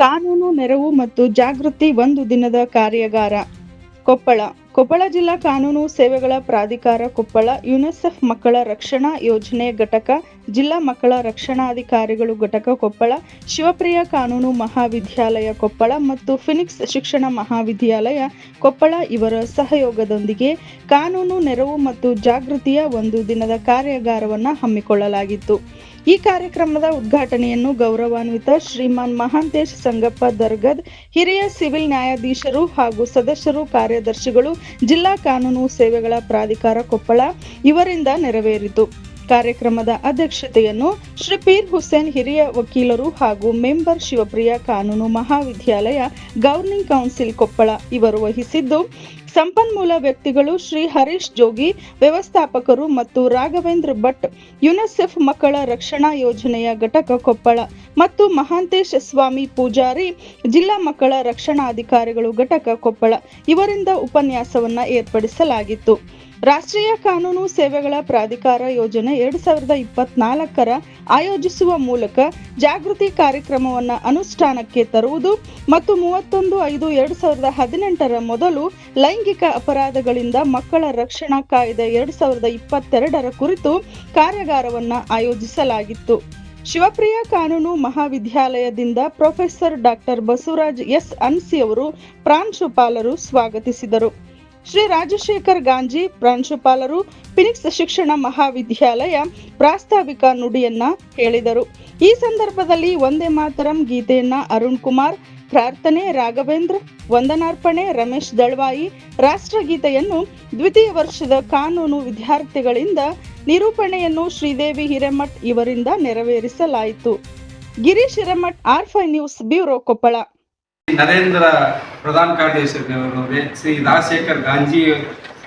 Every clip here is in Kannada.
ಕಾನೂನು, ನೆರವು ಮತ್ತು ಜಾಗೃತಿ ಒಂದು ದಿನದ ಕಾರ್ಯಾಗಾರ. ಕೊಪ್ಪಳ. ಕೊಪ್ಪಳ ಜಿಲ್ಲಾ ಕಾನೂನು ಸೇವೆಗಳ ಪ್ರಾಧಿಕಾರ ಕೊಪ್ಪಳ, ಯುನಿಸೆಫ್ ಮಕ್ಕಳ ರಕ್ಷಣಾ ಯೋಜನೆ ಘಟಕ, ಜಿಲ್ಲಾ ಮಕ್ಕಳ ರಕ್ಷಣಾಧಿಕಾರಿಗಳು ಘಟಕ ಕೊಪ್ಪಳ, ಶಿವಪ್ರಿಯ ಕಾನೂನು ಮಹಾವಿದ್ಯಾಲಯ ಕೊಪ್ಪಳ ಮತ್ತು ಫಿನಿಕ್ಸ್ ಶಿಕ್ಷಣ ಮಹಾವಿದ್ಯಾಲಯ ಕೊಪ್ಪಳ ಇವರ ಸಹಯೋಗದೊಂದಿಗೆ ಕಾನೂನು, ನೆರವು ಮತ್ತು ಜಾಗೃತಿಯ ಒಂದು ದಿನದ ಕಾರ್ಯಾಗಾರವನ್ನು ಹಮ್ಮಿಕೊಳ್ಳಲಾಗಿತ್ತು. ಈ ಕಾರ್ಯಕ್ರಮದ ಉದ್ಘಾಟನೆಯನ್ನು ಗೌರವಾನ್ವಿತ ಶ್ರೀಮಾನ್ ಮಹಾಂತೇಶ್ ಸಂಗಪ್ಪ ದರ್ಗದ್ ಹಿರಿಯ ಸಿವಿಲ್ ನ್ಯಾಯಾಧೀಶರು ಹಾಗೂ ಸದಸ್ಯರು, ಕಾರ್ಯದರ್ಶಿಗಳು, ಜಿಲ್ಲಾ ಕಾನೂನು ಸೇವೆಗಳ ಪ್ರಾಧಿಕಾರ ಕೊಪ್ಪಳ ಇವರಿಂದ ನೆರವೇರಿತು. ಕಾರ್ಯಕ್ರಮದ ಅಧ್ಯಕ್ಷತೆಯನ್ನು ಶ್ರೀ ಪೀರ್ ಹುಸೇನ್ ಹಿರಿಯ ವಕೀಲರು ಹಾಗೂ ಮೆಂಬರ್ ಶಿವಪ್ರಿಯ ಕಾನೂನು ಮಹಾವಿದ್ಯಾಲಯ ಗವರ್ನಿಂಗ್ ಕೌನ್ಸಿಲ್ ಕೊಪ್ಪಳ ಇವರು ವಹಿಸಿದ್ದು, ಸಂಪನ್ಮೂಲ ವ್ಯಕ್ತಿಗಳು ಶ್ರೀ ಹರೀಶ್ ಜೋಗಿ, ವ್ಯವಸ್ಥಾಪಕರು ಮತ್ತು ರಾಘವೇಂದ್ರ ಭಟ್, ಯುನಿಸೆಫ್ ಮಕ್ಕಳ ರಕ್ಷಣಾ ಯೋಜನೆಯ ಘಟಕ ಕೊಪ್ಪಳ ಮತ್ತು ಮಹಾಂತೇಶ್ ಸ್ವಾಮಿ ಪೂಜಾರಿ, ಜಿಲ್ಲಾ ಮಕ್ಕಳ ರಕ್ಷಣಾಧಿಕಾರಿಗಳು ಘಟಕ ಕೊಪ್ಪಳ. ಇವರಿಂದ ಉಪನ್ಯಾಸವನ್ನು ಏರ್ಪಡಿಸಲಾಗಿತ್ತು. ರಾಷ್ಟ್ರೀಯ ಕಾನೂನು ಸೇವೆಗಳ ಪ್ರಾಧಿಕಾರ ಯೋಜನೆ ಎರಡು ಸಾವಿರದ ಇಪ್ಪತ್ನಾಲ್ಕರ ಆಯೋಜಿಸುವ ಮೂಲಕ ಜಾಗೃತಿ ಕಾರ್ಯಕ್ರಮವನ್ನು ಅನುಷ್ಠಾನಕ್ಕೆ ತರುವುದು ಮತ್ತು ಮೂವತ್ತೊಂದು ಐದು ಎರಡು ಸಾವಿರದ ಹದಿನೆಂಟರ ಮೊದಲು ಲೈಂಗಿಕ ಅಪರಾಧಗಳಿಂದ ಮಕ್ಕಳ ರಕ್ಷಣಾ ಕಾಯ್ದೆ ಎರಡು ಸಾವಿರದ ಇಪ್ಪತ್ತೆರಡರ ಕುರಿತು ಕಾರ್ಯಾಗಾರವನ್ನು ಆಯೋಜಿಸಲಾಗಿತ್ತು. ಶಿವಪ್ರಿಯ ಕಾನೂನು ಮಹಾವಿದ್ಯಾಲಯದಿಂದ ಪ್ರೊಫೆಸರ್ ಡಾಕ್ಟರ್ ಬಸವರಾಜ್ ಎಸ್ ಅನ್ಸಿ ಅವರು ಪ್ರಾಂಶುಪಾಲರು ಸ್ವಾಗತಿಸಿದರು. ಶ್ರೀ ರಾಜಶೇಖರ್ ಗಾಂಜಿ ಪ್ರಾಂಶುಪಾಲರು ಫಿನಿಕ್ಸ್ ಶಿಕ್ಷಣ ಮಹಾವಿದ್ಯಾಲಯ ಪ್ರಾಸ್ತಾವಿಕ ನುಡಿಯನ್ನ ಹೇಳಿದರು. ಈ ಸಂದರ್ಭದಲ್ಲಿ ಒಂದೇ ಮಾತರಂ ಗೀತೆಯನ್ನ ಅರುಣ್ ಕುಮಾರ್, ಪ್ರಾರ್ಥನೆ ರಾಘವೇಂದ್ರ, ವಂದನಾರ್ಪಣೆ ರಮೇಶ್ ದಳ್ವಾಯಿ, ರಾಷ್ಟ್ರಗೀತೆಯನ್ನು ದ್ವಿತೀಯ ವರ್ಷದ ಕಾನೂನು ವಿದ್ಯಾರ್ಥಿಗಳಿಂದ, ನಿರೂಪಣೆಯನ್ನು ಶ್ರೀದೇವಿ ಹಿರೇಮಠ್ ಇವರಿಂದ ನೆರವೇರಿಸಲಾಯಿತು. ಗಿರೀಶ್ ಹಿರೇಮಠ್ ಆರ್ಫೈ ನ್ಯೂಸ್ ಬ್ಯೂರೋ ಕೊಪ್ಪಳ. ನರೇಂದ್ರ ಪ್ರಧಾನ ಕಾರ್ಯದರ್ಶಿಯವರೇ ಶ್ರೀ ರಾಜಶೇಖರ್ ಗಾಂಜಿ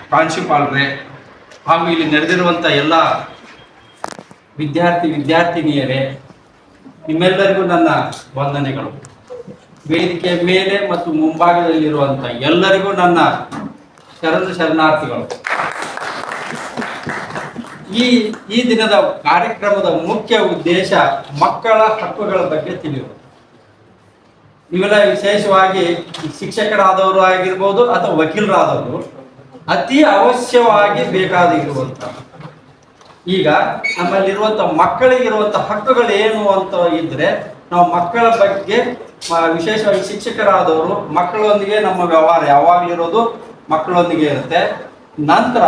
ಪ್ರಾಂಶುಪಾಲರೇ, ಹಾಗೂ ಇಲ್ಲಿ ನಡೆದಿರುವಂಥ ಎಲ್ಲ ವಿದ್ಯಾರ್ಥಿ ವಿದ್ಯಾರ್ಥಿನಿಯರೇ, ನಿಮ್ಮೆಲ್ಲರಿಗೂ ನನ್ನ ವಂದನೆಗಳು. ವೇದಿಕೆಯ ಮೇಲೆ ಮತ್ತು ಮುಂಭಾಗದಲ್ಲಿರುವಂಥ ಎಲ್ಲರಿಗೂ ನನ್ನ ಶರಣ ಶರಣಾರ್ಥಿಗಳು. ಈ ಈ ದಿನದ ಕಾರ್ಯಕ್ರಮದ ಮುಖ್ಯ ಉದ್ದೇಶ ಮಕ್ಕಳ ಹಕ್ಕುಗಳ ಬಗ್ಗೆ ತಿಳಿಯುವುದು. ನೀವೆಲ್ಲ ವಿಶೇಷವಾಗಿ ಶಿಕ್ಷಕರಾದವರು ಆಗಿರ್ಬೋದು ಅಥವಾ ವಕೀಲರಾದವರು ಅತಿ ಅವಶ್ಯವಾಗಿ ಬೇಕಾಗಿರುವಂತ ಈಗ ನಮ್ಮಲ್ಲಿರುವಂತ ಮಕ್ಕಳಿಗಿರುವಂಥ ಹಕ್ಕುಗಳು ಏನು ಅಂತ ಇದ್ರೆ ನಾವು ಮಕ್ಕಳ ಬಗ್ಗೆ ವಿಶೇಷವಾಗಿ ಶಿಕ್ಷಕರಾದವರು ಮಕ್ಕಳೊಂದಿಗೆ ನಮ್ಮ ವ್ಯವಹಾರ ಯಾವಾಗಲಿರೋದು ಮಕ್ಕಳೊಂದಿಗೆ ಇರುತ್ತೆ. ನಂತರ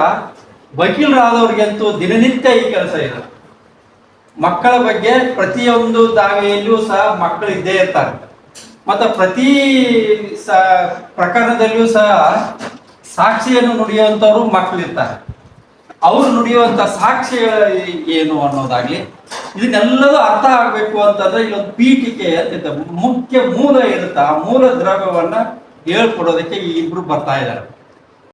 ವಕೀಲರಾದವ್ರಿಗಂತೂ ದಿನನಿತ್ಯ ಈ ಕೆಲಸ ಇದೆ. ಮಕ್ಕಳ ಬಗ್ಗೆ ಪ್ರತಿಯೊಂದು ದಾವೆಯಲ್ಲಿಯೂ ಸಹ ಮಕ್ಕಳು ಇದ್ದೇ ಇರ್ತಾರೆ. ಮತ್ತು ಪ್ರತಿ ಸ ಪ್ರಕರಣದಲ್ಲಿಯೂ ಸಹ ಸಾಕ್ಷಿಯನ್ನು ನುಡಿಯುವಂಥವ್ರು ಮಕ್ಕಳಿರ್ತಾರೆ ಅವರು ನುಡಿಯುವಂಥ ಸಾಕ್ಷಿ ಏನು ಅನ್ನೋದಾಗ್ಲಿ, ಇದನ್ನೆಲ್ಲದೂ ಅರ್ಥ ಆಗಬೇಕು ಅಂತಂದ್ರೆ ಇಲ್ಲೊಂದು ಪೀಠಿಕೆ ಅಂತ ಮುಖ್ಯ ಮೂಲ ಇರುತ್ತೆ, ಆ ಮೂಲ ದ್ರವ್ಯವನ್ನ ಹೇಳ್ಕೊಡೋದಕ್ಕೆ ಈ ಇಬ್ರು ಬರ್ತಾ ಇದ್ದಾರೆ.